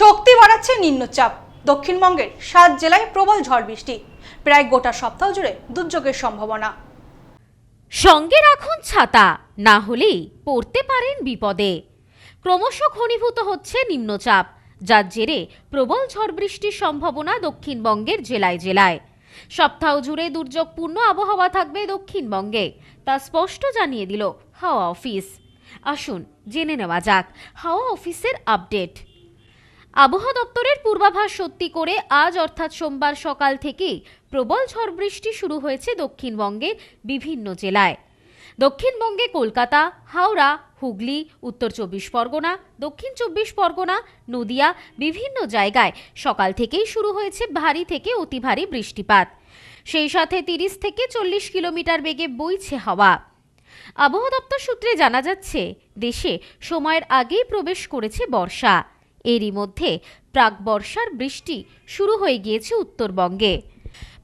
শক্তি বাড়াচ্ছে নিম্নচাপ। দক্ষিণবঙ্গের সাত জেলায় প্রবল ঝড় বৃষ্টি। প্রায় গোটা সপ্তাহ জুড়ে দুর্যোগের সম্ভাবনা। সঙ্গে রাখুন ছাতা, না হলেই পড়তে পারেন বিপদে। ক্রমশ ঘনীভূত হচ্ছে নিম্নচাপ, যার জেরে প্রবল ঝড় বৃষ্টির সম্ভাবনা দক্ষিণবঙ্গের জেলায় জেলায়। সপ্তাহ জুড়ে দুর্যোগপূর্ণ আবহাওয়া থাকবে দক্ষিণবঙ্গে, তা স্পষ্ট জানিয়ে দিল হাওয়া অফিস। আসুন, জেনে নেওয়া যাক হাওয়া অফিসের আপডেট। আবহাওয়া দপ্তরের পূর্বাভাস সত্যি করে আজ অর্থাৎ সোমবার সকাল থেকেই প্রবল ঝড় বৃষ্টি শুরু হয়েছে দক্ষিণবঙ্গের বিভিন্ন জেলায়। দক্ষিণবঙ্গে কলকাতা, হাওড়া, হুগলি, উত্তর চব্বিশ পরগনা, দক্ষিণ চব্বিশ পরগনা, নদিয়া বিভিন্ন জায়গায় সকাল থেকেই শুরু হয়েছে ভারী থেকে অতি ভারী বৃষ্টিপাত। সেই সাথে তিরিশ থেকে চল্লিশ কিলোমিটার বেগে বইছে হাওয়া। আবহাওয়া দপ্তর সূত্রে জানা যাচ্ছে, দেশে সময়ের আগেই প্রবেশ করেছে বর্ষা। এরই মধ্যে প্রাক বর্ষার বৃষ্টি শুরু হয়ে গিয়েছে উত্তরবঙ্গে।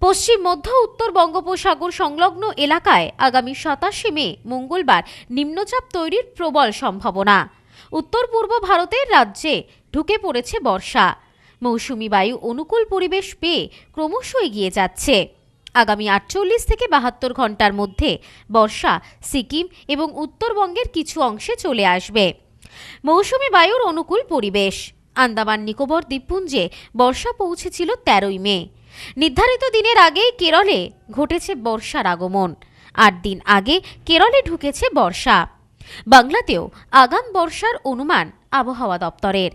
পশ্চিম, মধ্য, উত্তর বঙ্গোপসাগর সংলগ্ন এলাকায় আগামী সাতাশে মে, মঙ্গলবার নিম্নচাপ তৈরির প্রবল সম্ভাবনা। উত্তর পূর্ব ভারতের রাজ্যে ঢুকে পড়েছে বর্ষা। মৌসুমি বায়ু অনুকূল পরিবেশ পেয়ে ক্রমশ এগিয়ে যাচ্ছে। আগামী আটচল্লিশ থেকে বাহাত্তর ঘণ্টার মধ্যে বর্ষা সিকিম এবং উত্তরবঙ্গের কিছু অংশে চলে আসবে। মৌসুমি বায়ুর অনুকূল পরিবেশ। আন্দামান নিকোবর দ্বীপপুঞ্জে বর্ষা পৌঁছেছিল তেরোই মে। নির্ধারিত দিনের আগেই কেরলে ঘটেছে বর্ষার আগমন। আট দিন আগে কেরলে ঢুকেছে বর্ষা। বাংলাতেও আগাম বর্ষার অনুমান আবহাওয়া দপ্তরের।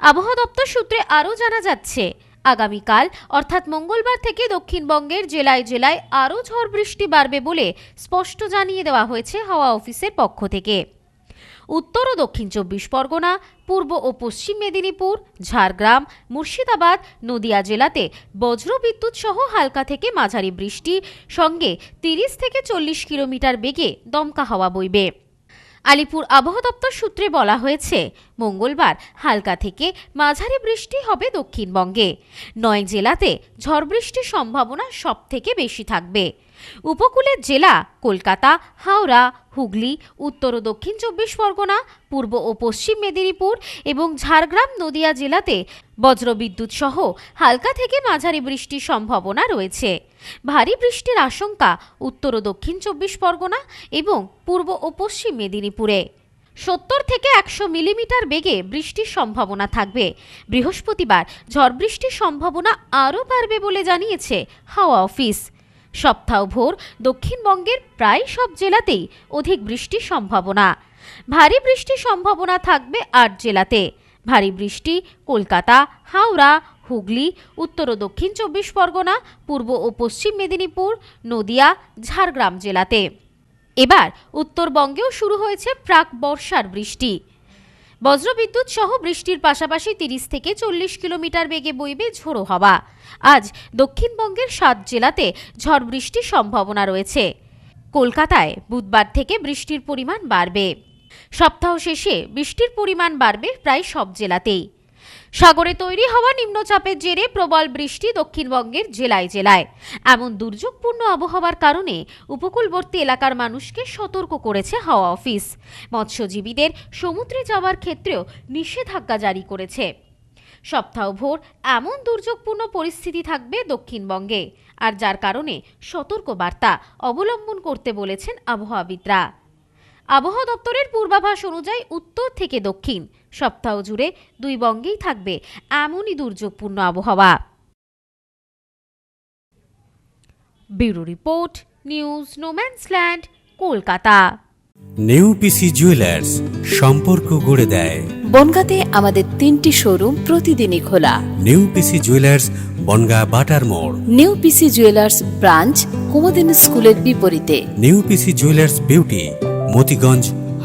আবহাওয়া দপ্তর সূত্রে আরও জানা যাচ্ছে, আগামীকাল অর্থাৎ মঙ্গলবার থেকে দক্ষিণবঙ্গের জেলায় জেলায় আরও ঝড় বৃষ্টি বাড়বে বলে স্পষ্ট জানিয়ে দেওয়া হয়েছে হাওয়া অফিসের পক্ষ থেকে। উত্তর ও দক্ষিণ চব্বিশ পরগনা, পূর্ব ও পশ্চিম মেদিনীপুর, ঝাড়গ্রাম, মুর্শিদাবাদ, নদিয়া জেলাতে বজ্রবিদ্যুৎ সহ হালকা থেকে মাঝারি বৃষ্টি, সঙ্গে তিরিশ থেকে চল্লিশ কিলোমিটার বেগে দমকা হাওয়া বইবে। আলিপুর আবহাওয়া দপ্তর সূত্রে বলা হয়েছে, মঙ্গলবার হালকা থেকে মাঝারি বৃষ্টি হবে দক্ষিণবঙ্গে। নয় জেলাতে ঝড় বৃষ্টির সম্ভাবনা সব থেকে বেশি থাকবে। উপকূলের জেলা কলকাতা, হাওড়া, হুগলি, উত্তর ও দক্ষিণ চব্বিশ পরগনা, পূর্ব ও পশ্চিম মেদিনীপুর এবং ঝাড়গ্রাম নদিয়া জেলাতে বজ্রবিদ্যুৎ সহ হালকা থেকে মাঝারি বৃষ্টির সম্ভাবনা রয়েছে। ভারী বৃষ্টির আশঙ্কা উত্তর ও দক্ষিণ চব্বিশ পরগনা এবং পূর্ব ও পশ্চিম মেদিনীপুরে। সত্তর থেকে একশো মিলিমিটার বেগে বৃষ্টির সম্ভাবনা থাকবে। বৃহস্পতিবার ঝড় বৃষ্টির সম্ভাবনা আরও বাড়বে বলে জানিয়েছে হাওয়া অফিস। সপ্তাহভর দক্ষিণবঙ্গের প্রায় সব জেলাতেই অধিক বৃষ্টির সম্ভাবনা। ভারী বৃষ্টির সম্ভাবনা থাকবে আট জেলাতে। ভারী বৃষ্টি কলকাতা, হাওড়া, হুগলি, উত্তর ও দক্ষিণ চব্বিশ পরগনা, পূর্ব ও পশ্চিম মেদিনীপুর, নদিয়া, ঝাড়গ্রাম জেলাতে। এবার উত্তরবঙ্গেও শুরু হয়েছে প্রাক বর্ষার বৃষ্টি। বজ্রবিদ্যুৎ সহ বৃষ্টির পাশাপাশি তিরিশ থেকে চল্লিশ কিলোমিটার বেগে বইবে ঝোড়ো হওয়া। আজ দক্ষিণবঙ্গের সাত জেলাতে ঝড় বৃষ্টির সম্ভাবনা রয়েছে। কলকাতায় বুধবার থেকে বৃষ্টির পরিমাণ বাড়বে। সপ্তাহ শেষে বৃষ্টির পরিমাণ বাড়বে প্রায় সব জেলাতেই। সাগরে তৈরি হওয়া নিম্নচাপের জেরে প্রবল বৃষ্টি দক্ষিণবঙ্গের জেলায় জেলায়। এমন দুর্যোগপূর্ণ আবহাওয়ার কারণে উপকূলবর্তী এলাকার মানুষকে সতর্ক করেছে হাওয়া অফিস। মৎস্যজীবীদের সমুদ্রে যাওয়ার ক্ষেত্রেও নিষেধাজ্ঞা জারি করেছে। সপ্তাহভর এমন দুর্যোগপূর্ণ পরিস্থিতি থাকবে দক্ষিণবঙ্গে, আর যার কারণে সতর্ক বার্তা অবলম্বন করতে বলেছেন আবহাওয়াবিদরা। আবহাওয়া দপ্তরের পূর্বাভাস অনুযায়ী উত্তর থেকে দক্ষিণ সপ্তাহ জুড়ে দুই বঙ্গেই থাকবে এমনই দুর্যোগপূর্ণ আবহাওয়া। Bureau report news no man's land Kolkata. New P C jewellers সম্পর্ক গড়ে দেয়। বনগাঁতে আমাদের তিনটি শোরুম প্রতিদিনই খোলা। New P C jewellers Bangaon butter মোড়। New P C jewellers branch কুমদিন স্কুলের বিপরীতে। New P C jewellers beauty Motiganj